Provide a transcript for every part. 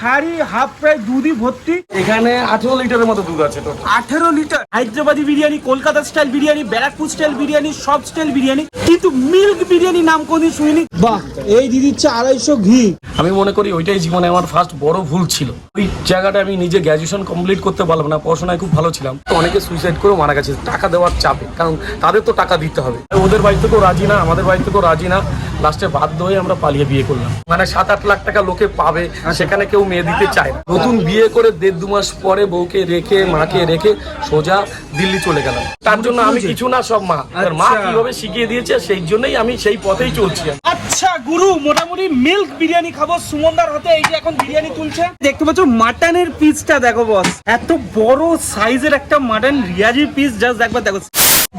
হাড়ি হাফ প্রায় দুধই ভর্তি। এখানে আঠেরো লিটারের মতো দুধ আছে টোটাল আঠেরো litre. Hyderabadi biryani Kolkata style biryani Barrackpore style biryani সব স্টাইল বিরিয়ানি। কিন্তু মিল্ক বিরিয়ানি নাম কোনদিন শুনিনি? বাহ এই দিয়ে দিচ্ছে আড়াইশো ঘি। আমি মনে করি ওইটাই জীবনে আমার ফার্স্ট বড় ভুল ছিল। ওই জায়গাটা আমি নিজে গ্র্যাজুয়েশন কমপ্লিট করতে পারলাম না পড়াশোনায় খুব ভালো ছিলাম। তো অনেকে সুইসাইড করে মারা গেছে টাকা দেওয়ার চাপে। কারণ তাদের তো টাকা দিতে হবে। ওদের বাড়ি থেকেও রাজি না আমাদের বাড়ি থেকেও রাজি না। লাস্টে বাধ্য হয়ে আমরা পালিয়ে বিয়ে করলাম। মানে সাত আট লাখ টাকা লোকে পাবে সেখানে কেউ মেয়ে দিতে চায় না। নতুন বিয়ে করে দেড় দু মাস পরে বউকে রেখে মাকে রেখে সোজা দিল্লি চলে গেলাম। তার জন্য আমি কিছু না সব মা। আর মা আচ্ছা। কীভাবে শিখিয়ে দিয়েছে সেই জন্যই আমি সেই পথেই চলছি আচ্ছা গুরু মোটামুটি মিল্ক বিরিয়ানি খাব। সুমনদার হাতে এই যে এখন বিরিয়ানি তুলছে। দেখতে পাচ্ছ মাটনের পিসটা দেখো বস এত বড় সাইজের একটা মাটন রিয়াজির পিস জাস্ট একবার দেখো।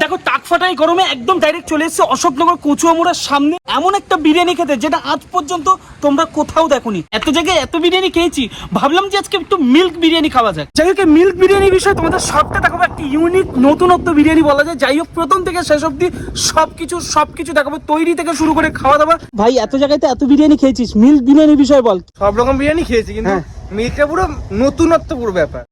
দেখো টাকফাটাই গরমে একদম ডাইরেক্ট চলে এসেছে অশোকনগর কচুয়ামুড়ার সামনে। এমন একটা বিরিয়ানি খেতে যেটা আজ পর্যন্ত তোমরা কোথাও দেখোনি। এত জায়গায় এত বিরিয়ানি খেয়েছি। ভাবলাম যে আজকে একটু মিল্ক বিরিয়ানি খাওয়া যায় যাই হোক মিল্ক বিরিয়ানির বিষয়ে তোমাদের সবটা দেখাবো। একটা ইউনিক নতুনত্ব বিরিয়ানি বলা যায়। যাই হোক প্রথম থেকে শেষ অব্দি সবকিছু সবকিছু দেখাবো। তৈরি থেকে শুরু করে খাওয়া দাওয়া। ভাই এত জায়গায় এত বিরিয়ানি খেয়েছিস। মিল্ক বিরিয়ানির বিষয়ে বল। সব রকম বিরিয়ানি খেয়েছি কিন্তু হ্যাঁ। মিটটা পুরো নতুনত্ব পুরো ব্যাপার।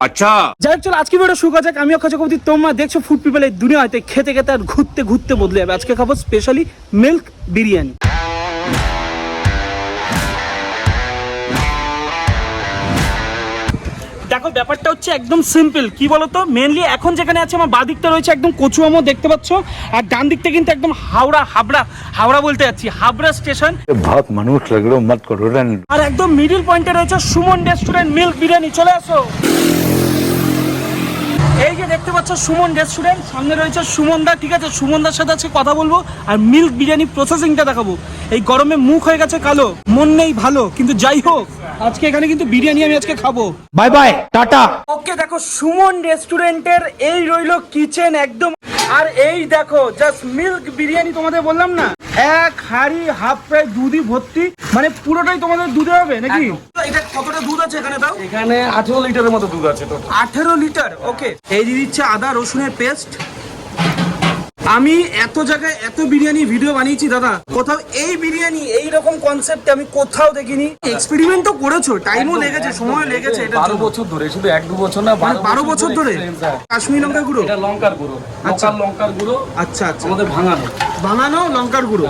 যাই হোক চলো আজকে ভিডিও শুরু করা যাক। আমি অক্ষয় চক্রবর্তী তোমরা দেখছ ফুড পিপল এই দুনিয়াতে খেতে খেতে আর ঘুরতে ঘুরতে বদলে যাবে। আজকে খাব স্পেশালি মিল্ক বিরিয়ানি। দেখো ব্যাপারটা হচ্ছে একদম সিম্পল কি বলতো? মেনলি এখন যেখানে আছে আমার বাদিকটা রয়েছে একদম কচুয়ামো দেখতে পাচ্ছ? আর ডান দিকটা কিন্তু একদম হাওড়া হাবড়া হাওড়া বলতে যাচ্ছি হাবড়া স্টেশন ভাত মানুষ লাগল মত করো আর একদম মিডিল পয়েন্টে রয়েছে সুমন রেস্টুরেন্ট মিল্ক বিরিয়ানি চলে আসো। এই যে দেখতে পাচ্ছ সুমন রেস্টুরেন্ট সামনে রয়েছে সুমনদা ঠিক আছে? সুমনদার সাথে আজকে কথা বলব আর মিল্ক বিরিয়ানি প্রসেসিংটা দেখাবো। এই গরমে মুখ হয়ে গেছে কালো মন নেই ভালো কিন্তু যাই হোক আজকে এখানে কিন্তু বিরিয়ানি আমি আজকে খাব। Bye bye tata. ওকে দেখো সুমন রেস্টুরেন্টের এই রইল কিচেন একদম। আর এই দেখো জাস্ট মিল্ক বিরিয়ানি তোমাদের বললাম না? এক হাড়ি হাফ প্রায় দুধই ভর্তি। মানে পুরোটাই তোমাদের দুধে হবে নাকি? এটা কতটা দুধ আছে এখানে দাও? এখানে আঠেরো লিটারের মতো দুধ আছে টোটাল আঠেরো লিটার ওকে। এই দিয়ে দিচ্ছে আদা রসুনের পেস্ট আমি এত জায়গায় এত বিরিয়ানি ভিডিও বানিয়েছি দাদা। কোথাও এই বিরিয়ানি এই রকম কনসেপ্ট আমি কোথাও দেখিনি। এক্সপেরিমেন্ট তো করেছ টাইমও লেগেছে সময় লেগেছে এটা বারো বছর ধরে শুধু এক দু বছর না বারো বছর ধরে? কাশ্মীর লঙ্কা গুঁড়ো? এটা লঙ্কার গুঁড়ো আচ্ছা। লঙ্কার লঙ্কার গুঁড়ো আচ্ছা আচ্ছা। আমাদের ভাঙানো। ভাঙানো লঙ্কার গুঁড়ো?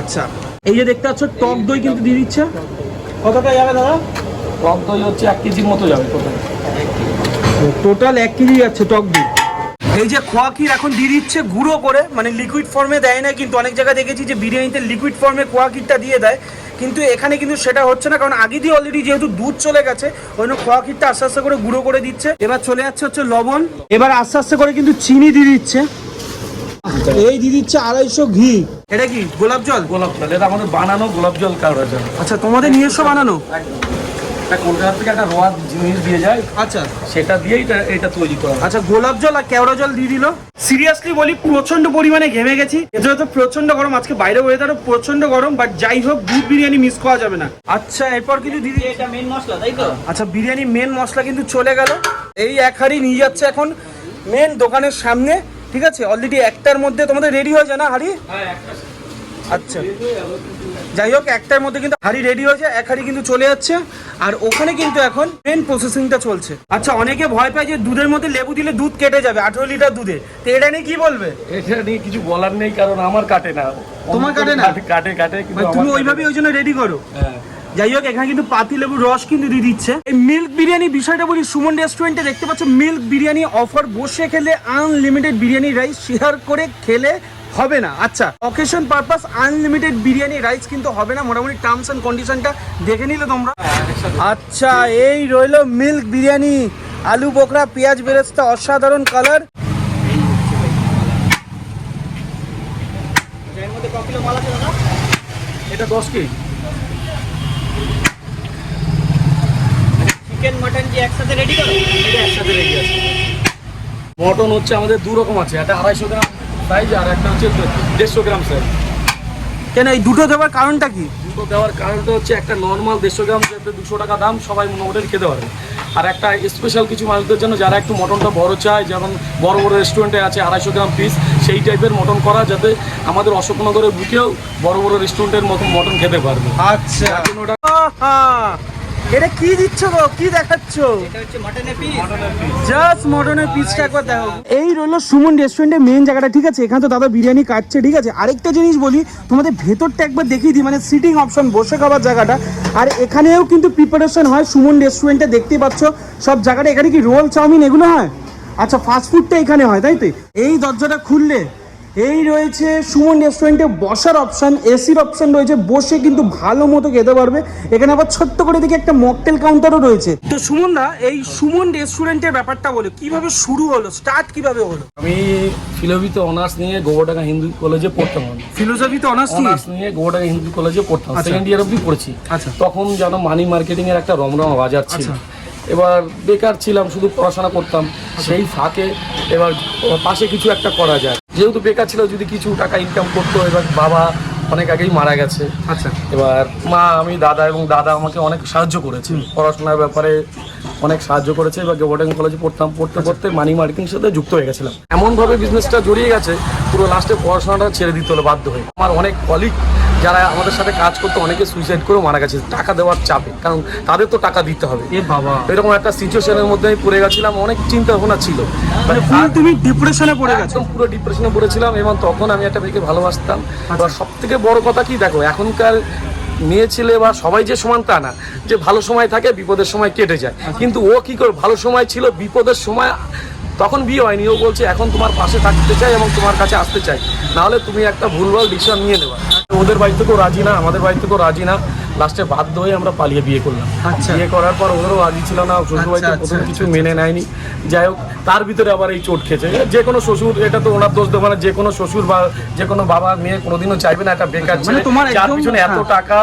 আচ্ছা। এই যে দেখতে পাচ্ছ টক দই কিন্তু দিয়ে দিচ্ছে। কতটা যাবে দাদা? টক দই হচ্ছে এক কেজির মতো যাবে টোটাল টোটাল এক কেজি যাচ্ছে টক দই। এই যে খোয়া ক্ষীর এখন দিয়ে দিচ্ছে গুঁড়ো করে মানে লিকুইড ফর্মে দেয় না কিন্তু অনেক জায়গায় দেখেছি যে বিরিয়ানিতে লিকুইড ফর্মে খোয়া ক্ষীরটা দিয়ে দেয়। কিন্তু এখানে কিন্তু সেটা হচ্ছে না কারণ আগে দিয়ে অলরেডি যেহেতু দুধ চলে গেছে ওই জন্য খোয়া ক্ষীরটা আস্তে আস্তে করে গুঁড়ো করে দিচ্ছে। এবার চলে যাচ্ছে হচ্ছে লবণ। এবার আস্তে আস্তে করে কিন্তু চিনি দিয়ে দিচ্ছে। এই দিয়ে দিচ্ছে আড়াইশো ঘি। এটা কি গোলাপ জল? গোলাপ জল এটা আমাদের বানানো গোলাপ জল কারোর আচ্ছা তোমাদের নিজস্ব বানানো? এটা কলকাতা থেকে একটা রোয়া জিনিস দিয়ে যায়। আচ্ছা। সেটা দিয়েই এটা এটা তৈরি করা হয়। আচ্ছা গোলাপ জল আর কেওড়া জল দিয়ে দিল? সিরিয়াসলি বলি প্রচণ্ড পরিমাণে ঘেমে গেছি। এটা তো প্রচণ্ড গরম আজকে বাইরে ওয়েদারও প্রচণ্ড গরম বাট যাই হোক দুধ বিরিয়ানি মিস করা যাবে না। আচ্ছা এরপর কিন্তু দিদি এটা মেন মশলা তাই তো? আচ্ছা বিরিয়ানি মেন মশলা কিন্তু চলে গেল। এই এক হাড়ি নিয়ে যাচ্ছে এখন মেন দোকানের সামনে ঠিক আছে? অলরেডি একটার মধ্যে তোমাদের রেডি হয়ে যায় না হাড়ি? আচ্ছা। যাই হোক একটার মধ্যে কিন্তু হাড়ি রেডি হয়েছে এক হাড়ি কিন্তু চলে যাচ্ছে আর ওখানে কিন্তু এখন মেন প্রসেসিংটা চলছে। আচ্ছা অনেকে ভয় পায় যে দুধের মধ্যে লেবু দিলে দুধ কেটে যাবে আঠেরো লিটার দুধে। তো এটা নিয়ে কি বলবে? এটা নিয়ে কিছু বলার নেই কারণ আমার কাটে না। তোমার কাটে না? কাটে কাটে তুমি ওইভাবে ওই জন্য রেডি করো। হ্যাঁ। যাই হোক এখানে কিন্তু পাতি লেবুর রস কিন্তু দিয়ে দিচ্ছে। এই মিল্ক বিরিয়ানি বিষয়টা বলি সুমন রেস্টুরেন্টে দেখতে পাচ্ছ মিল্ক বিরিয়ানি অফার বসে খেলে আনলিমিটেড বিরিয়ানি রাইস শেয়ার করে খেলে হবে না। আচ্ছা occasion purpose unlimited biryani rice কিন্তু হবে না। মোটামুটি টার্মস এন্ড কন্ডিশনটা দেখে নিলে তোমরা। আচ্ছা এই রইল মিল্ক বিরিয়ানি। আলু বোকরা পেঁয়াজ বেরেস্তা অসাধারণ কালার এটা দশ কেজি চিকেন মাটন কি একসাথে রেডি করো? এটা একসাথে রেডি আছে। মটন হচ্ছে আমাদের দু রকম আছে একটা আড়াইশো গ্রাম। সাইজ আর একটা হচ্ছে দেড়শো গ্রাম সাইজ কেন এই দুটো দেওয়ার কারণটা কি? দুটো দেওয়ার কারণটা হচ্ছে একটা নর্মাল দেড়শো গ্রাম যাতে দুশো টাকা দাম সবাই মোটামুটি খেতে পারে। আর একটা স্পেশাল কিছু মানুষদের জন্য যারা একটু মটনটা বড় চায় যেমন বড় বড় রেস্টুরেন্টে আছে আড়াইশো গ্রাম পিস সেই টাইপের মটন করা যাতে আমাদের অশোকনগরের বুকেও বড় বড় রেস্টুরেন্টের মতন মটন খেতে পারবে। আচ্ছা। এটা কি দিচ্ছ গো? কি দেখাচ্ছ? জাস্ট মটনের পিসটা একবার দেখো। এই রইল সুমন রেস্টুরেন্টের মেন জায়গাটা ঠিক আছে? এখানে তো দাদা বিরিয়ানি কাটছে ঠিক আছে? আরেকটা জিনিস বলি তোমাদের ভেতরটা একবার দেখিয়ে দিই মানে সিটিং অপশন বসে খাবার জায়গাটা। আর এখানেও কিন্তু প্রিপারেশন হয় সুমন রেস্টুরেন্টে দেখতেই পাচ্ছ। সব জায়গাটা এখানে কি রোল চাউমিন এগুলো হয়? আচ্ছা ফাস্ট ফুডটা এখানে হয় তাই তো? এই দরজাটা খুললে এই রয়েছে সুমন রেস্টুরেন্টে বসার অপশন এসির অপশন রয়েছে বসে কিন্তু ভালো মতো খেতে পারবে। এখানে আবার ছোট্ট করে দেখি একটা মকটেল কাউন্টারও রয়েছে। তো সুমন দা এই সুমন রেস্টুরেন্টের ব্যাপারটা বলে কীভাবে শুরু হলো স্টার্ট কীভাবে হলো? আমি ফিলোভিতে অনার্স নিয়ে গোবরডাঙ্গা হিন্দু কলেজে পড়তাম ফিলোসফিতে অনার্স অনার্স নিয়ে? গোবরডাঙ্গা হিন্দু কলেজে পড়তাম আচ্ছা। সেকেন্ড ইয়ার অব্দি পড়েছি। আচ্ছা। তখন যেন মানি মার্কেটিং এর একটা রমরমা বাজার ছিল। আচ্ছা। এবার বেকার ছিলাম শুধু পড়াশোনা করতাম। সেই ফাঁকে এবার পাশে কিছু একটা করা যায়। যেহেতু বেকার ছিল যদি কিছু টাকা ইনকাম করতো এবার বাবা অনেক আগেই মারা গেছে। আচ্ছা। এবার মা আমি দাদা এবং দাদা আমাকে অনেক সাহায্য করেছে। পড়াশোনার ব্যাপারে অনেক সাহায্য করেছে এবার গোবর্ডেন কলেজে পড়তাম পড়তে পড়তে মানি মার্কেটিং সাথে যুক্ত হয়ে গেছিলাম। এমনভাবে বিজনেসটা জড়িয়ে গেছে পুরো লাস্টে পড়াশোনাটা ছেড়ে দিতে হলো বাধ্য হয়ে। আমার অনেক কলিগ যারা আমাদের সাথে কাজ করতো অনেকে সুইসাইড করেও মারা গেছে। টাকা দেওয়ার চাপে কারণ তাদের তো টাকা দিতে হবে। এ বাবা। এরকম একটা সিচুয়েশনের মধ্যে আমি পড়ে গেছিলাম অনেক চিন্তা ভাবনা ছিল। মানে তুমি ডিপ্রেশনে পড়ে গেছো। পুরো ডিপ্রেশনে পড়েছিলাম এবং তখন আমি একটা মেয়েকে ভালোবাসতাম। এবার সব থেকে বড় কথা কি দেখো এখনকার মেয়ে ছেলে বা সবাই যে সমান তা না যে ভালো সময় থাকে বিপদের সময় কেটে যায়। কিন্তু ও কি করে ভালো সময় ছিল বিপদের সময় তখন বিয়ে হয়নি। ও বলছে এখন তোমার পাশে থাকতে চাই এবং তোমার কাছে আসতে চাই। নাহলে তুমি একটা ভুলভাল ডিসিশন নিয়ে নেবা। ওদের বাড়ি থেকেও রাজি না আমাদের বাড়ি থেকেও রাজি না। লাস্টে বাধ্য হয়ে আমরা পালিয়ে বিয়ে করলাম। আচ্ছা। বিয়ে করার পর ওদেরও রাজি ছিল না শ্বশুর বাড়িতে আচ্ছা, প্রথম আচ্ছা, কিছু মেনে নেয়নি। যাই হোক তার ভিতরে আবার এই চোট খেয়েছে। যে কোনো শ্বশুর এটা তো ওনার দোষ দেবো না যে কোনো শ্বশুর বা যে কোনো বাবা মেয়ে কোনোদিনও চাইবে না একটা বেকার ছেলে। মানে তোমার যার পিছনে এত হ্যাঁ। টাকা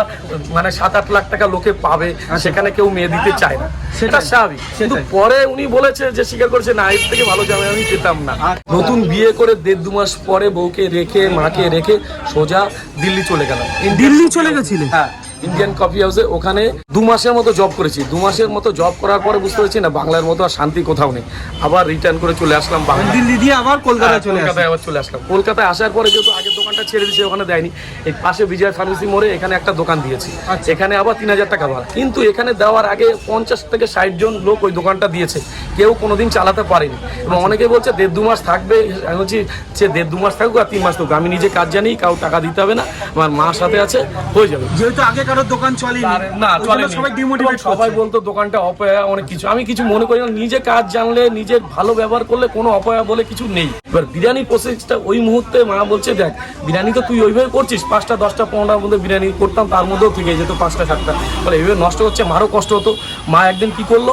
মানে সাত আট লাখ টাকা লোকে পাবে সেখানে কেউ মেয়ে দিতে চায় না। সেটা স্বাভাবিক। কিন্তু পরে উনি বলেছে যে স্বীকার করেছে না এর থেকে ভালো জামাই আমি পেতাম না। নতুন বিয়ে করে দেড় দু মাস পরে বউকে রেখে মাকে রেখে সোজা দিল্লি চলে গেলাম। দিল্লি চলে গেছিলে? হ্যাঁ। ইন্ডিয়ান কফি হাউসে ওখানে দু মাসের মতো জব করেছি। দু মাসের মতো জব করার পরে বুঝতে পেরেছি না বাংলার মতো আর শান্তি কোথাও নেই। আবার রিটার্ন করে চলে আসলাম দিল্লি দিয়ে আবার কলকাতায় চলে কলকাতায় আবার চলে আসলাম। কলকাতায় আসার পরে যেহেতু আগের দোকানটা ছেড়ে দিয়েছে ওখানে দেয়নি। এই পাশে বিজয় ফার্মেসি মোড়ে এখানে একটা দোকান দিয়েছি। আচ্ছা। এখানে আবার তিন হাজার টাকা ভাড়া। কিন্তু এখানে দেওয়ার আগে পঞ্চাশ থেকে ষাট জন লোক ওই দোকানটা দিয়েছে। কেউ কোনোদিন চালাতে পারেনি। এবং অনেকে বলছে দেড় দু মাস থাকবে। আমি বলছি সে দেড় দু মাস থাকুক আর তিন মাস থাকুক। আমি নিজে কাজ জানি কাউ টাকা দিতে হবে না। আমার মার সাথে আছে হয়ে যাবে। যেহেতু আগে কারোর দোকান চলেনি। না চলে সবাই ডিমোটিভেট সবাই বলতো দোকানটা অপয়া অনেক কিছু। আমি কিছু মনে করি না নিজে কাজ জানলে নিজের ভালো ব্যবহার করলে কোনো অপয়া বলে কিছু নেই। এবার বিরিয়ানি প্রসেসটা ওই মুহূর্তে মা বলছে দেখ বিরিয়ানি তো তুই ওইভাবে করছিস পাঁচটা দশটা পনেরোটার মধ্যে বিরিয়ানি করতাম তার মধ্যেও থেকে যেত পাঁচটা সাতটা। বলে এইভাবে নষ্ট হচ্ছে মারও কষ্ট হতো। মা একদিন কি করল?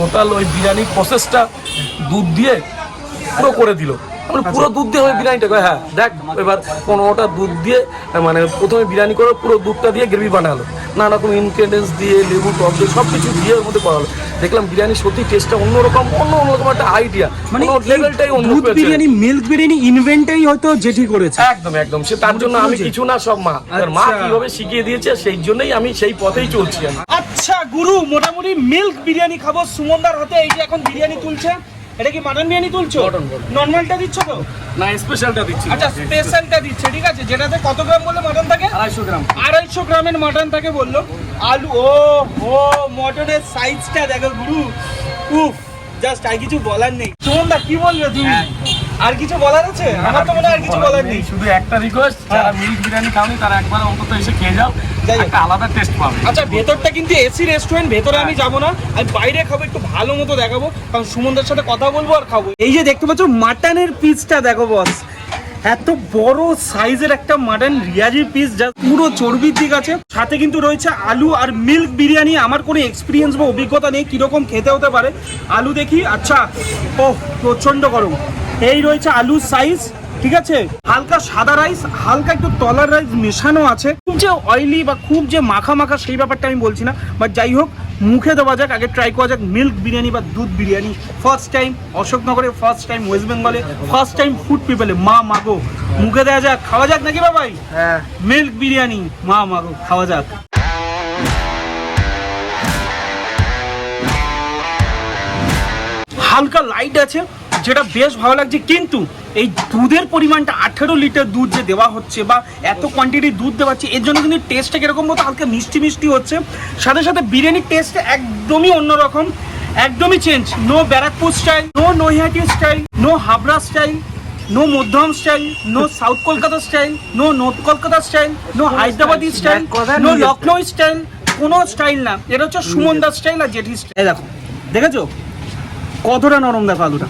গোটাল ওই বিরিয়ানির প্রসেসটা দুধ দিয়ে পুরো করে দিল। মানে পুরো দুধ দিয়ে বিরিয়ানিটা করে, হ্যাঁ দেখ এবার পনেরোটা দুধ দিয়ে মানে প্রথমে বিরিয়ানি করে পুরো দুধটা দিয়ে গ্রেভি বানালো। নানা রকম ইনগ্রেডিয়েন্টস দিয়ে লেবু টক দিয়ে সব কিছু দিয়ে ওর মধ্যে করা হলো দেখলাম বিরিয়ানি সত্যি টেস্টটা অন্যরকম অন্য অন্যরকম একটা আইডিয়া মানে লেভেলটাই অন্য দুধ বিরিয়ানি মিল্ক বিরিয়ানি ইনভেন্টই হয়তো জেঠি করেছে। একদম একদম। সে তার জন্য আমি কিছু না সব মা। এবার মা আচ্ছা। কীভাবে শিখিয়ে দিয়েছে সেই জন্যই আমি সেই পথেই চলছি আচ্ছা গুরু মোটামুটি মিল্ক বিরিয়ানি খাব। সুমনদার হাতে এই যে এখন বিরিয়ানি তুলছে। এটা কি মাটন বিরিয়ানি তুলছো। নর্মালটা দিচ্ছ তো? না স্পেশালটা দিচ্ছি। আচ্ছা স্পেশালটা দিচ্ছে ঠিক আছে? যেটাতে কত গ্রাম বলে মাটন থাকে? আড়াইশো গ্রাম। আড়াইশো গ্রামের মাটন থাকে বলল। আলু ও ও মটনের সাইজটা দেখো গুরু। উফ জাস্ট আর কিছু বলার নেই। সুমনদা কি বলবে তুমি আর কিছু বলার আছে? আমার তো মনে হয় আর কিছু বলার নেই। শুধু একটা রিকোয়েস্ট যারা মিল্ক বিরিয়ানি খাওনি তারা একবার অন্তত এসে খেয়ে যাও। একটা আলাদা টেস্ট পাবে। আচ্ছা ভেতরটা কিন্তু এসি রেস্টুরেন্ট ভেতরে আমি যাব না। আমি বাইরে খাব একটু ভালো মতো দেখাবো। কারণ সুমনদের সাথে কথা বলব আর খাব। এই যে দেখতে পাচ্ছ মাটনের পিসটা দেখো বস এত বড় সাইজের একটা মাটন রিয়াজি পিস যা পুরো চর্বির দিক আছে। সাথে কিন্তু রয়েছে আলু আর মিল্ক বিরিয়ানি। আমার কোনো এক্সপিরিয়েন্স বা অভিজ্ঞতা নেই কীরকম খেতে হতে পারে। আলু দেখি আচ্ছা ও প্রচণ্ড গরম। এই রয়েছে আলুর সাইজ ঠিক আছে? হালকা সাদা রাইস হালকা একটু তলার রাইস মেশানো আছে। যে অয়েলি বা খুব যে মাখা মাখা সেই ব্যাপারটা আমি বলছি না। বাট যাই হোক মুখে দেওয়া যাক আগে ট্রাই করা যাক মিল্ক বিরিয়ানি বা দুধ বিরিয়ানি। ফার্স্ট টাইম অশোকনগরে ফার্স্ট টাইম ওয়েস্ট বেঙ্গলে ফার্স্ট টাইম ফুড পিপলে মা মাগো মুখে দেওয়া যাক খাওয়া যাক নাকি বাবাই? হ্যাঁ। মিল্ক বিরিয়ানি মা মাগো খাওয়া যাক। হালকা লাইট আছে যেটা বেশ ভালো লাগছে কিন্তু এই দুধের পরিমাণটা আঠেরো লিটার দুধ যে দেওয়া হচ্ছে বা এত কোয়ান্টিটি দুধ দেওয়া হচ্ছে এর জন্য কিন্তু টেস্টটা কীরকম মতো হালকা মিষ্টি মিষ্টি হচ্ছে। সাথে সাথে বিরিয়ানির টেস্ট একদমই অন্যরকম একদমই change no Barrackpore style no Naihati style no Habra style no মধ্যম style no South Kolkata style no North Kolkata style no Hyderabadi style no Lucknow style কোনো স্টাইল না। এটা হচ্ছে সুমন দাস স্টাইল আর জেঠি স্টাইল দেখো দেখেছ? কতটা নরম দেখো আলুটা।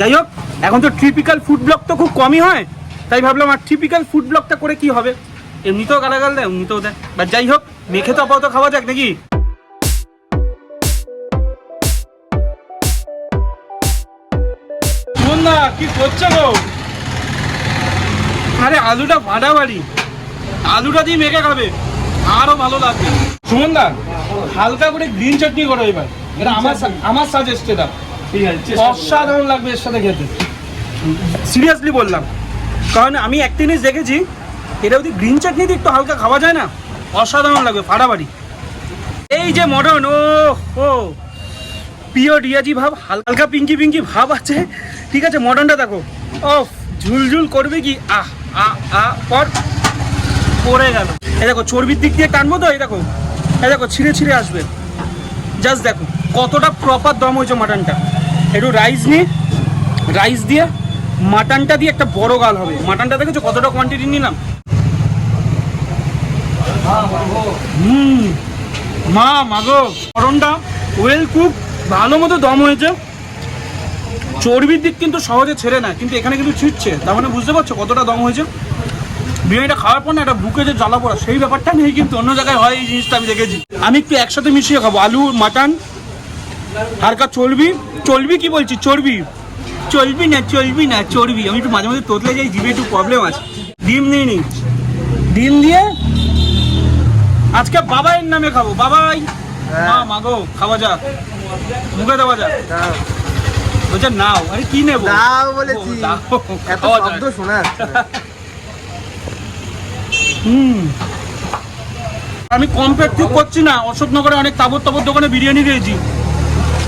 যাই হোক, এখন তো ট্রিপিক্যাল ফুড ব্লক তো খুব কমই হয়। তাই ভাবলাম আর ট্রিপিক্যাল ফুড ব্লকটা করে কি হবে? এমনিতেও গালাগাল দেয়, এমনিতেও দেয়। বা যাই হোক, মেখে তো আপাতত খাওয়া যাক নাকি? কি করছ গো? আরে, আলুটা ফাটাফাটি আলুটা দিয়ে মেখে খাবে। আরও ভালো লাগবে। সুমন দা হালকা করে গ্রিন চাটনি করো এবার। এটা আমার আমার সাজেস্ট এটা ঠিক আছে অসাধারণ লাগবে এর সাথে খেতে। সিরিয়াসলি বললাম। কারণ আমি এক জিনিস দেখেছি এটা যদি গ্রিন চাটনি দিয়ে একটু হালকা খাওয়া যায় না অসাধারণ লাগবে ফাটাফাটি। এই যে মডার্ন ও ও পিওর রিয়াজি ভাব হালকা পিঙ্কি পিঙ্কি ভাব আছে। ঠিক আছে মডার্নটা দেখো। ও ঝুলঝুল করবে কি? আহ আ আ পর পড়ে গেল। এ দেখো চর্বির দিক দিয়ে টানবো তো এই দেখো। এই দেখো ছিঁড়ে ছিঁড়ে আসবে। জাস্ট দেখো কতটা প্রপার দম হয়েছে মাটনটা একটু রাইস নিয়ে রাইস দিয়ে মাটনটা দিয়ে একটা বড় গাল হবে। মাটনটা দেখেছ কতটা কোয়ান্টিটি নিলাম? হুম, মা, মাগো মটনটা ওয়েল কুক ভালো মতো দম হয়েছে। চর্বির দিক কিন্তু সহজে ছেড়ে না কিন্তু এখানে কিন্তু ছিটছে। তার মানে বুঝতে পারছ কতটা দম হয়েছে? বিরিয়ানিটা খাওয়ার পর না একটা বুকে যে জ্বালা পড়া, সেই ব্যাপারটা নেই কিন্তু অন্য জায়গায় হয় এই জিনিসটা আমি দেখেছি। আমি একটু একসাথে মিশিয়ে খাব, আলু, মাটন হালকা চলবি? চলবি কি বলছি চর্বি চলবি না চলবি না চর্বি আমি একটু মাঝে মাঝে তোতলে যাই জিভে একটু প্রবলেম আছে। ডিম নিয়ে নি। ডিম দিয়ে? আজকে বাবাইয়ের নামে খাব। বাবাই। মা মাগো খাওয়া যাক। মুখে দেওয়া যাক। বলছে নাও। আরে কি নেব? দাও বলেছি। এত শব্দ শোনা হুম। আমি কম্পেয়ার করছি না। অশোকনগরে অনেক তাবর তাবর দোকানে বিরিয়ানি খেয়েছি।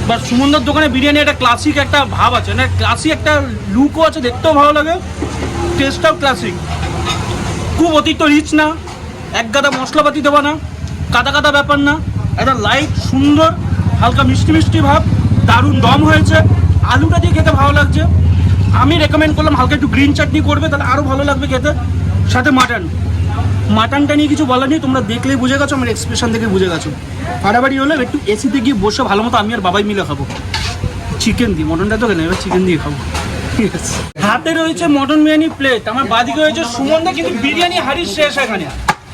বা সুমন্দর দোকানে বিরিয়ানি একটা ক্লাসিক একটা ভাব আছে। মানে ক্লাসিক একটা লুকও আছে, দেখতেও ভালো লাগে। টেস্টটাও ক্লাসিক খুব অতিরিক্ত রিচ না, এক গাদা মশলাপাতি দেওয়া না, কাদা কাদা ব্যাপার না। একটা লাইট সুন্দর, হালকা মিষ্টি মিষ্টি ভাব, দারুণ দম হয়েছে। আলুটা দিয়ে খেতে ভালো লাগছে। আমি রেকমেন্ড করলাম হালকা একটু গ্রিন চাটনি করবে, তাহলে আরও ভালো লাগবে খেতে। সাথে মাটন মাটনটা নিয়ে কিছু বলার নেই তোমরা দেখলেই বুঝে গেছো আমার এক্সপ্রেশন থেকে বুঝে গেছো। ফাটাফাটি হলে একটু এসিতে গিয়ে বসে ভালো মতো আমি আর বাবাই মিলে খাব। চিকেন দিয়ে মটনটা তো কেন এবার চিকেন দিয়ে খাব। হাতে রয়েছে মটন বিরিয়ানি প্লেট আমার বাদিকে রয়েছে সুমনদা কিন্তু বিরিয়ানি হাড়ি শেষ এখানে।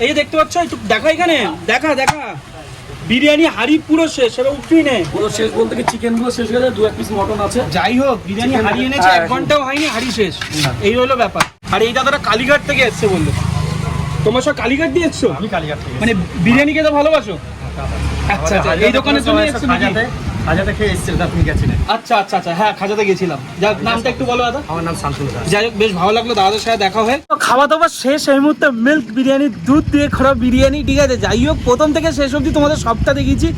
এই যে দেখতে পাচ্ছ একটু দেখা এখানে? দেখা দেখা। বিরিয়ানি হাড়ি পুরো শেষ এবার উঠবি নে। পুরো শেষ বলতে কি চিকেনগুলো শেষ হয়ে দু এক পিস মটন আছে। যাই হোক বিরিয়ানি হারিয়ে এনেছে এক হ্যাঁ, ঘন্টাও হয়নি হাড়ি শেষ। এই হলো ব্যাপার। আর এই দাদাটা কালীঘাট থেকে এসছে বলল। তোমার সব কালীঘাট দিয়ে এসছো আমি কালীঘাট থেকে মানে বিরিয়ানি খেতে ভালোবাসো? আচ্ছা আচ্ছা এই দোকানে তুমি এসছো? খাজাতে খেয়ে এসেছিল তা তুমি গেছিলে। আচ্ছা আচ্ছা আচ্ছা হ্যাঁ খাজাতে গেছিলাম। যাক নামটা একটু বলো দাদা। আমার নাম শান্তনু দাস। যাই হোক বেশ ভালো লাগল দাদাদের সাথে দেখা হয়ে। খাওয়া দাওয়া শেষ এই মুহূর্তে মিল্ক বিরিয়ানি দুধ দিয়ে খোরা বিরিয়ানি ঠিক আছে? যাই হোক প্রথম থেকে শেষ অবধি তোমাদের সবটা দেখিয়েছি।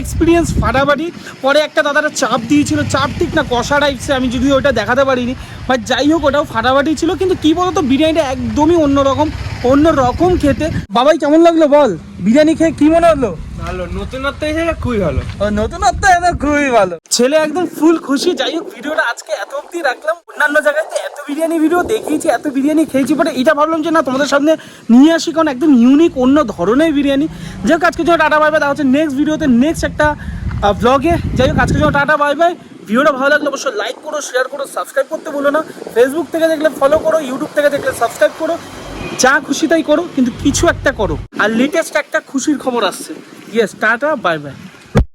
এক্সপিরিয়েন্স ফাটাফাটি। পরে একটা দাদারা চাপ দিয়েছিল। চাপ ঠিক না কষা টাইপসে আমি যদি ওটা দেখাতে পারিনি। বাট যাই হোক ওটাও ফাটাফাটি ছিল। কিন্তু কি বলতো বিরিয়ানিটা একদমই অন্যরকম অন্য রকম খেতে। বাবাই কেমন লাগল বল? বিরিয়ানি খেয়ে কি মনে হলো? ভালো নতুনত্ব হিসেবে খুবই ভালো। ও নতুনত্ব খুবই ভালো। ছেলে একদম ফুল খুশি যাই হোক ভিডিওটা আজকে এত রাখলাম। অন্যান্য জায়গায় এত বিরিয়ানি ভিডিও দেখিয়েছি এত বিরিয়ানি খেয়েছি পরে এটা ভাবলাম যে না তোমাদের সামনে নিয়ে আসি কারণ একদম ইউনিক অন্য ধরনের বিরিয়ানি। যাই হোক আজকে জন্য টাটা বাই বাই দেখা হচ্ছে নেক্সট ভিডিওতে নেক্সট একটা ব্লগে যাই হোক আজকে জন্য টাটা বাই বাই ভিডিওটা ভালো লাগলে অবশ্যই লাইক করো শেয়ার করো সাবস্ক্রাইব করতে ভুলো না। ফেসবুক থেকে দেখলে ফলো করো ইউটিউব থেকে দেখলে সাবস্ক্রাইব করো। যা খুশি তাই করো কিন্তু কিছু একটা করো। আর লেটেস্ট একটা খুশির খবর আসছে। Yes tata bye bye